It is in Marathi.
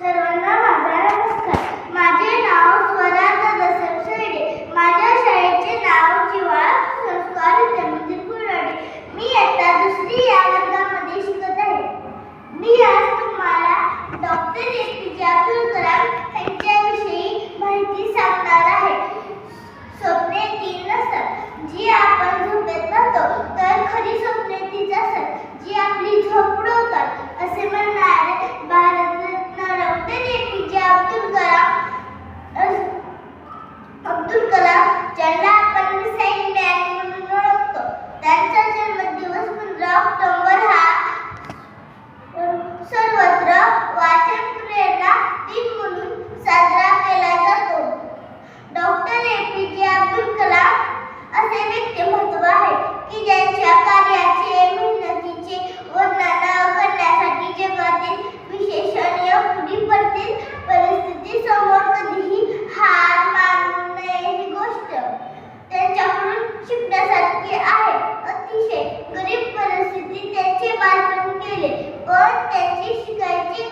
सर्वांना माझा नमस्कार माझे नाव स्वरा दसम शेडे. माझ्या शाळेचे नाव जीवा संस्कार विद्यामंदिर कुराडे. मी आता दुसरी या वर्गामध्ये शिकत आहे. मी आज तुम्हाला डॉक्टर ए पी जे अब्दुल माहिती सांगणार आहे. स्वप्ने तीन असतात जी आपण झोपेत पाहतो तर खरी स्वप्ने तीच असतात. जी आपली झोपडवतात असे म्हणणारे भारत बालपण गेले. पण त्याची शिकायची